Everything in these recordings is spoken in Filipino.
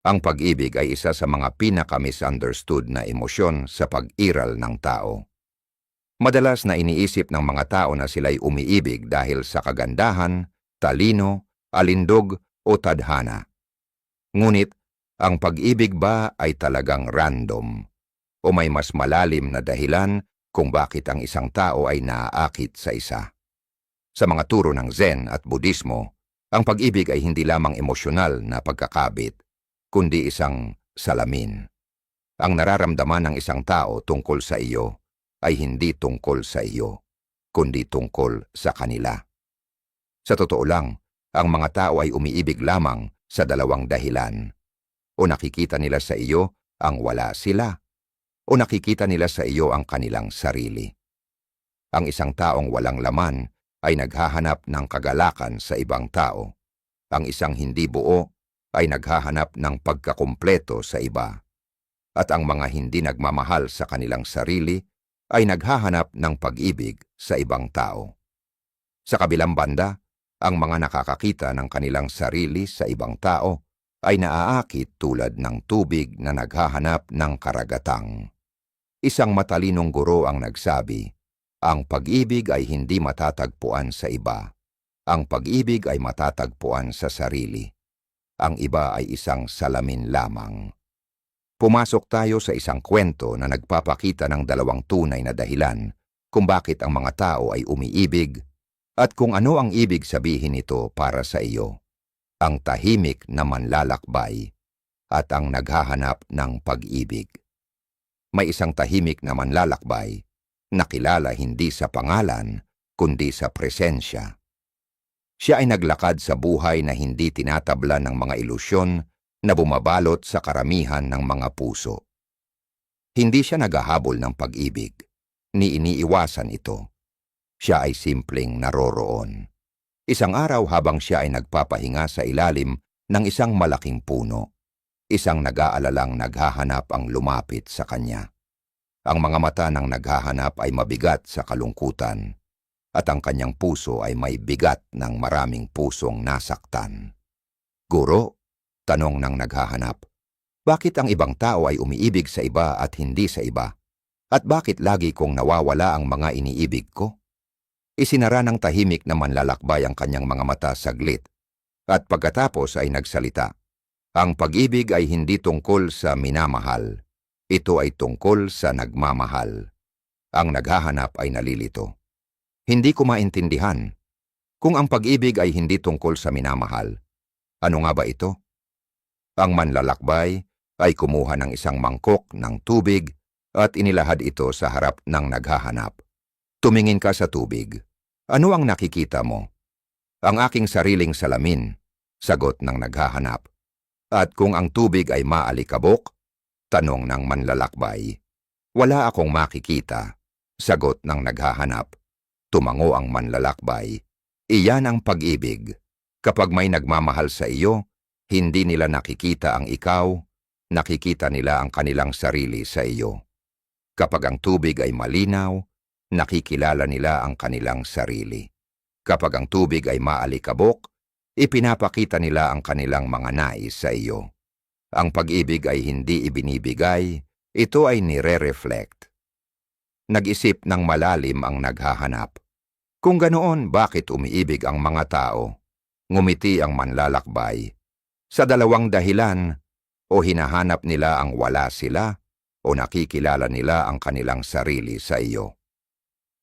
Ang pag-ibig ay isa sa mga pinaka-misunderstood na emosyon sa pag-iral ng tao. Madalas na iniisip ng mga tao na sila'y umiibig dahil sa kagandahan, talino, alindog o tadhana. Ngunit, ang pag-ibig ba ay talagang random? O may mas malalim na dahilan kung bakit ang isang tao ay naaakit sa isa? Sa mga turo ng Zen at Budismo, ang pag-ibig ay hindi lamang emosyonal na pagkakabit, kundi isang salamin. Ang nararamdaman ng isang tao tungkol sa iyo ay hindi tungkol sa iyo, kundi tungkol sa kanila. Sa totoo lang, ang mga tao ay umiibig lamang sa dalawang dahilan. O nakikita nila sa iyo ang wala sila, o nakikita nila sa iyo ang kanilang sarili. Ang isang taong walang laman ay naghahanap ng kagalakan sa ibang tao. Ang isang hindi buo ay naghahanap ng pagkakumpleto sa iba. At ang mga hindi nagmamahal sa kanilang sarili ay naghahanap ng pag-ibig sa ibang tao. Sa kabilang banda, ang mga nakakakita ng kanilang sarili sa ibang tao ay naaakit tulad ng tubig na naghahanap ng karagatang. Isang matalinong guro ang nagsabi, ang pag-ibig ay hindi matatagpuan sa iba. Ang pag-ibig ay matatagpuan sa sarili. Ang iba ay isang salamin lamang. Pumasok tayo sa isang kwento na nagpapakita ng dalawang tunay na dahilan kung bakit ang mga tao ay umiibig at kung ano ang ibig sabihin nito para sa iyo. Ang tahimik na manlalakbay at ang naghahanap ng pag-ibig. May isang tahimik na manlalakbay nakilala hindi sa pangalan, kundi sa presensya. Siya ay naglakad sa buhay na hindi tinatabla ng mga ilusyon na bumabalot sa karamihan ng mga puso. Hindi siya naghahabol ng pag-ibig, ni iniiwasan ito. Siya ay simpleng naroroon. Isang araw habang siya ay nagpapahinga sa ilalim ng isang malaking puno, isang nag-aalalang naghahanap ang lumapit sa kanya. Ang mga mata ng naghahanap ay mabigat sa kalungkutan at ang kanyang puso ay may bigat ng maraming pusong nasaktan. Guro, tanong ng naghahanap, bakit ang ibang tao ay umiibig sa iba at hindi sa iba? At bakit lagi kong nawawala ang mga iniibig ko? Isinara ng tahimik na manlalakbay ang kanyang mga mata saglit at pagkatapos ay nagsalita. Ang pag-ibig ay hindi tungkol sa minamahal, ito ay tungkol sa nagmamahal. Ang naghahanap ay nalilito. Hindi ko maintindihan. Kung ang pag-ibig ay hindi tungkol sa minamahal, ano nga ba ito? Ang manlalakbay ay kumuha ng isang mangkok ng tubig at inilahad ito sa harap ng naghahanap. Tumingin ka sa tubig. Ano ang nakikita mo? Ang aking sariling salamin, sagot ng naghahanap. At kung ang tubig ay maalikabok, Tanong ng manlalakbay. Wala akong makikita. Sagot ng naghahanap. Tumango ang manlalakbay. Iyan ang pag-ibig. Kapag may nagmamahal sa iyo, hindi nila nakikita ang ikaw, nakikita nila ang kanilang sarili sa iyo. Kapag ang tubig ay malinaw, nakikilala nila ang kanilang sarili. Kapag ang tubig ay maalikabok, ipinapakita nila ang kanilang mga nais sa iyo. Ang pag-ibig ay hindi ibinibigay, ito ay nire-reflect. Nag-isip ng malalim ang naghahanap. Kung ganoon, bakit umiibig ang mga tao? Ngumiti ang manlalakbay. Sa dalawang dahilan, o hinahanap nila ang wala sila, o nakikilala nila ang kanilang sarili sa iyo.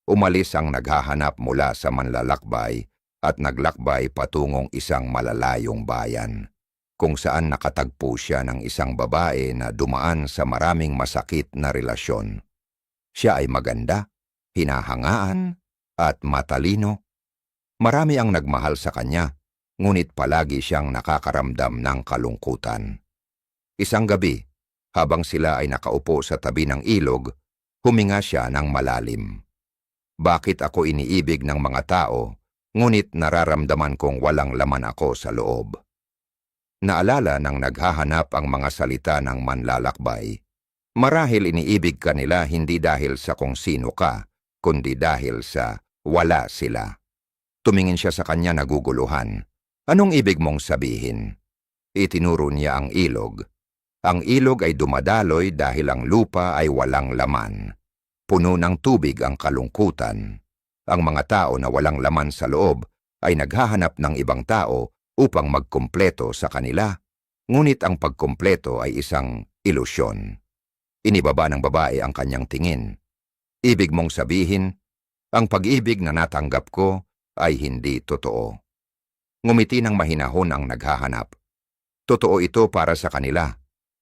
Umalis ang naghahanap mula sa manlalakbay at naglakbay patungong isang malalayong bayan kung saan nakatagpo siya ng isang babae na dumaan sa maraming masakit na relasyon. Siya ay maganda, hinahangaan, at matalino. Marami ang nagmahal sa kanya, ngunit palagi siyang nakakaramdam ng kalungkutan. Isang gabi, habang sila ay nakaupo sa tabi ng ilog, huminga siya ng malalim. Bakit ako iniibig ng mga tao, ngunit nararamdaman kong walang laman ako sa loob? Naalala ng naghahanap ang mga salita ng manlalakbay. Marahil iniibig ka nila hindi dahil sa kung sino ka, kundi dahil sa wala sila. Tumingin siya sa kanya naguguluhan. Anong ibig mong sabihin? Itinuro niya ang ilog. Ang ilog ay dumadaloy dahil ang lupa ay walang laman. Puno ng tubig ang kalungkutan. Ang mga tao na walang laman sa loob ay naghahanap ng ibang tao upang magkumpleto sa kanila. Ngunit ang pagkumpleto ay isang ilusyon. Inibaba ng babae ang kanyang tingin. Ibig mong sabihin, ang pag-ibig na natanggap ko ay hindi totoo. Ngumiti ng mahinahon ang naghahanap. Totoo ito para sa kanila,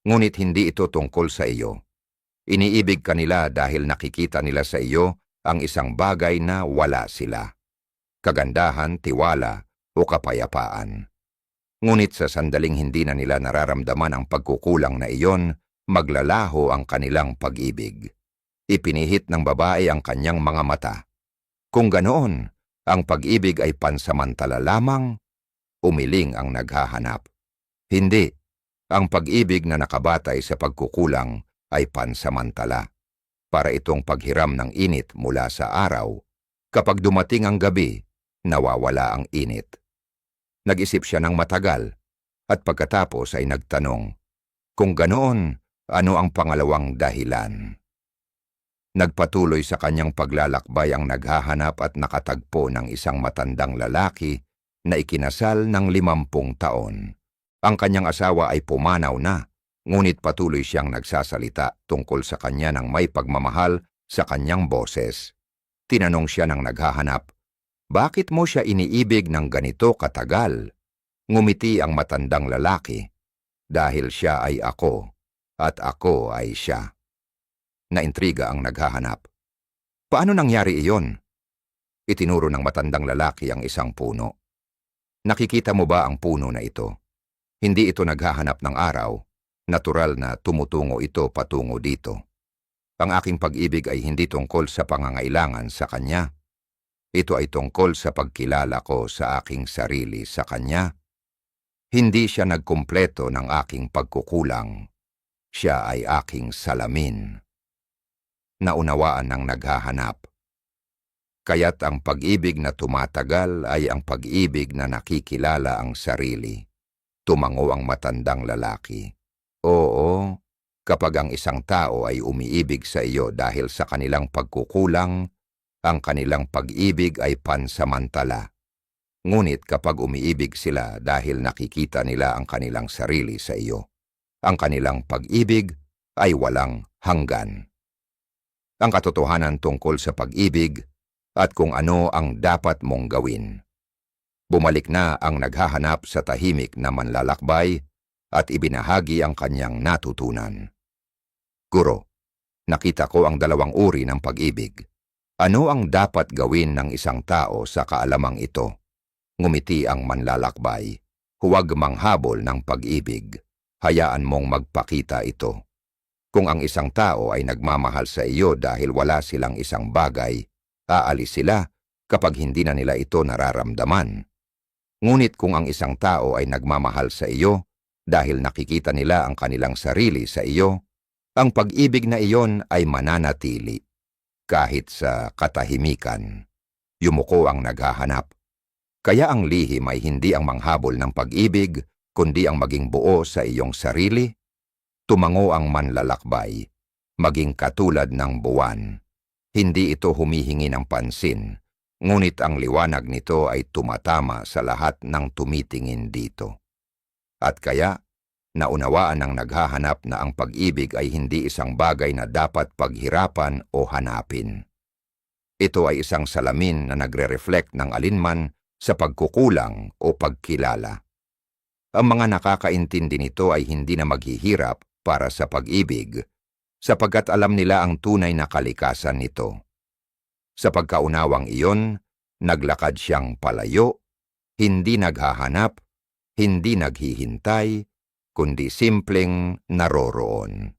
ngunit hindi ito tungkol sa iyo. Iniibig kanila dahil nakikita nila sa iyo ang isang bagay na wala sila. Kagandahan, tiwala, o kapayapaan. Ngunit sa sandaling hindi na nila nararamdaman ang pagkukulang na iyon, maglalaho ang kanilang pag-ibig. Ipinihit ng babae ang kanyang mga mata. Kung ganoon, ang pag-ibig ay pansamantala lamang, umiling ang naghahanap. Hindi, ang pag-ibig na nakabatay sa pagkukulang ay pansamantala. Para itong paghiram ng init mula sa araw, kapag dumating ang gabi, nawawala ang init. Nag-isip siya ng matagal, at pagkatapos ay nagtanong, kung ganoon, ano ang pangalawang dahilan? Nagpatuloy sa kanyang paglalakbay ang naghahanap at nakatagpo ng isang matandang lalaki na ikinasal ng limampung taon. Ang kanyang asawa ay pumanaw na, ngunit patuloy siyang nagsasalita tungkol sa kanya ng may pagmamahal sa kanyang boses. Tinanong siya ng naghahanap, Bakit mo siya iniibig ng ganito katagal? Ngumiti ang matandang lalaki, dahil siya ay ako, at ako ay siya na intriga ang naghahanap. Paano nangyari iyon? Itinuro ng matandang lalaki ang isang puno. Nakikita mo ba ang puno na ito? Hindi ito naghahanap ng araw, natural na tumutungo ito patungo dito. Ang aking pag-ibig ay hindi tungkol sa pangangailangan sa kanya. Ito ay tungkol sa pagkilala ko sa aking sarili sa kanya. Hindi siya nagkumpleto ng aking pagkukulang. Siya ay aking salamin naunawaan ng naghahanap. Kaya't ang pag-ibig na tumatagal ay ang pag-ibig na nakikilala ang sarili. Tumango ang matandang lalaki. Oo, kapag ang isang tao ay umiibig sa iyo dahil sa kanilang pagkukulang, ang kanilang pag-ibig ay pansamantala. Ngunit kapag umiibig sila dahil nakikita nila ang kanilang sarili sa iyo, ang kanilang pag-ibig ay walang hanggan ang katotohanan tungkol sa pag-ibig at kung ano ang dapat mong gawin. Bumalik na ang naghahanap sa tahimik na manlalakbay at ibinahagi ang kanyang natutunan. Guro, nakita ko ang dalawang uri ng pag-ibig. Ano ang dapat gawin ng isang tao sa kaalamang ito? Ngumiti ang manlalakbay. Huwag manghabol ng pag-ibig. Hayaan mong magpakita ito. Kung ang isang tao ay nagmamahal sa iyo dahil wala silang isang bagay, aalis sila kapag hindi na nila ito nararamdaman. Ngunit kung ang isang tao ay nagmamahal sa iyo dahil nakikita nila ang kanilang sarili sa iyo, ang pag-ibig na iyon ay mananatili kahit sa katahimikan. Yumuko ang naghahanap. Kaya ang lihim ay hindi ang manghabol ng pag-ibig, kundi ang maging buo sa iyong sarili Tumango ang manlalakbay, maging katulad ng buwan. Hindi ito humihingi ng pansin, ngunit ang liwanag nito ay tumatama sa lahat ng tumitingin dito. At kaya, naunawaan ng naghahanap na ang pag-ibig ay hindi isang bagay na dapat paghirapan o hanapin. Ito ay isang salamin na nagre-reflect ng alinman sa pagkukulang o pagkilala. Ang mga nakakaintindi nito ay hindi na maghihirap para sa pag-ibig, sapagkat alam nila ang tunay na kalikasan nito. Sa pagkaunawang iyon, naglakad siyang palayo, hindi naghahanap, hindi naghihintay, kundi simpleng naroroon.